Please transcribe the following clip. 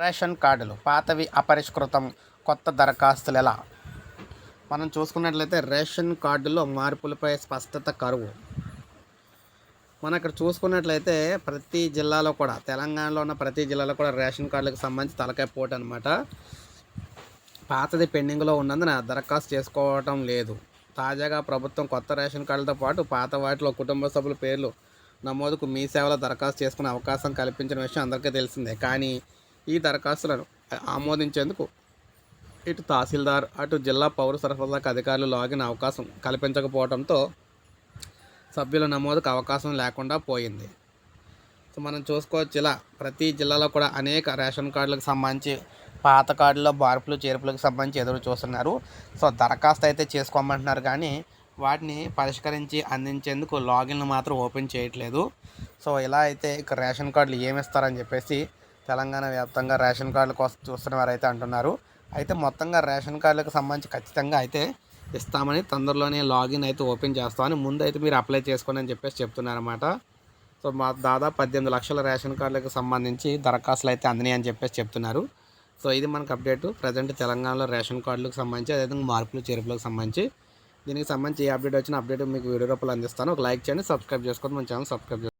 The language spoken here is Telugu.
రేషన్ కార్డులు పాతవి అపరిష్కృతం కొత్త దరఖాస్తులు ఎలా? మనం చూసుకున్నట్లయితే రేషన్ కార్డులో మార్పులపై స్పష్టత కరువు. మనం ఇక్కడ చూసుకున్నట్లయితే ప్రతి జిల్లాలో కూడా తెలంగాణలో ఉన్న ప్రతి జిల్లాలో కూడా రేషన్ కార్డులకు సంబంధించి తలకాయ పోటు అనమాట పాతది పెండింగ్లో ఉన్నందున దరఖాస్తు చేసుకోవటం లేదు. తాజాగా ప్రభుత్వం కొత్త రేషన్ కార్డులతో పాటు పాత వాటిలో కుటుంబ సభ్యుల పేర్లు నమోదుకు మీ సేవలో దరఖాస్తు చేసుకునే అవకాశం కల్పించిన విషయం అందరికీ తెలిసిందే. కానీ ఈ దరఖాస్తులను ఆమోదించేందుకు ఇటు తహసీల్దార్ అటు జిల్లా పౌర సరఫరాకు అధికారులు లాగిన్ అవకాశం కల్పించకపోవడంతో సభ్యుల నమోదుకు అవకాశం లేకుండా పోయింది. సో మనం చూసుకోవచ్చు ఇలా ప్రతి జిల్లాలో కూడా అనేక రేషన్ కార్డులకు సంబంధించి పాత కార్డులో మార్పులు చేర్పులకు సంబంధించి ఎదురు చూస్తున్నారు. సో దరఖాస్తు అయితే చేసుకోమంటున్నారు కానీ వాటిని పరిష్కరించి అందించేందుకు లాగిన్లు మాత్రం ఓపెన్ చేయట్లేదు. సో ఇలా అయితే ఇక రేషన్ కార్డులు ఏమి ఇస్తారని చెప్పేసి తెలంగాణ వ్యాప్తంగా రేషన్ కార్డుల కోసం చూస్తున్న వారు అయితే అంటున్నారు. అయితే మొత్తంగా రేషన్ కార్డులకు సంబంధించి ఖచ్చితంగా అయితే ఇస్తామని తొందరలోనే లాగిన్ అయితే ఓపెన్ చేస్తామని ముందు అయితే మీరు అప్లై చేసుకోండి అని చెప్పేసి చెప్తున్నారన్నమాట. సో మా దాదాపు పద్దెనిమిది లక్షల రేషన్ కార్డులకు సంబంధించి దరఖాస్తులు అయితే అందినాయి అని చెప్పేసి చెప్తున్నారు. సో ఇది మనకు అప్డేట్. ప్రజెంట్ తెలంగాణలో రేషన్ కార్డులకు సంబంధించి అదేవిధంగా మార్పులు చేర్పులకు సంబంధించి. దీనికి సంబంధించి ఏ అప్డేట్ వచ్చిన అప్డేట్ మీకు వీడియో రూపంలో అందిస్తాను. ఒక లైక్ చేయండి సబ్స్క్రైబ్ చేసుకోండి మన ఛానల్ సబ్స్క్రైబ్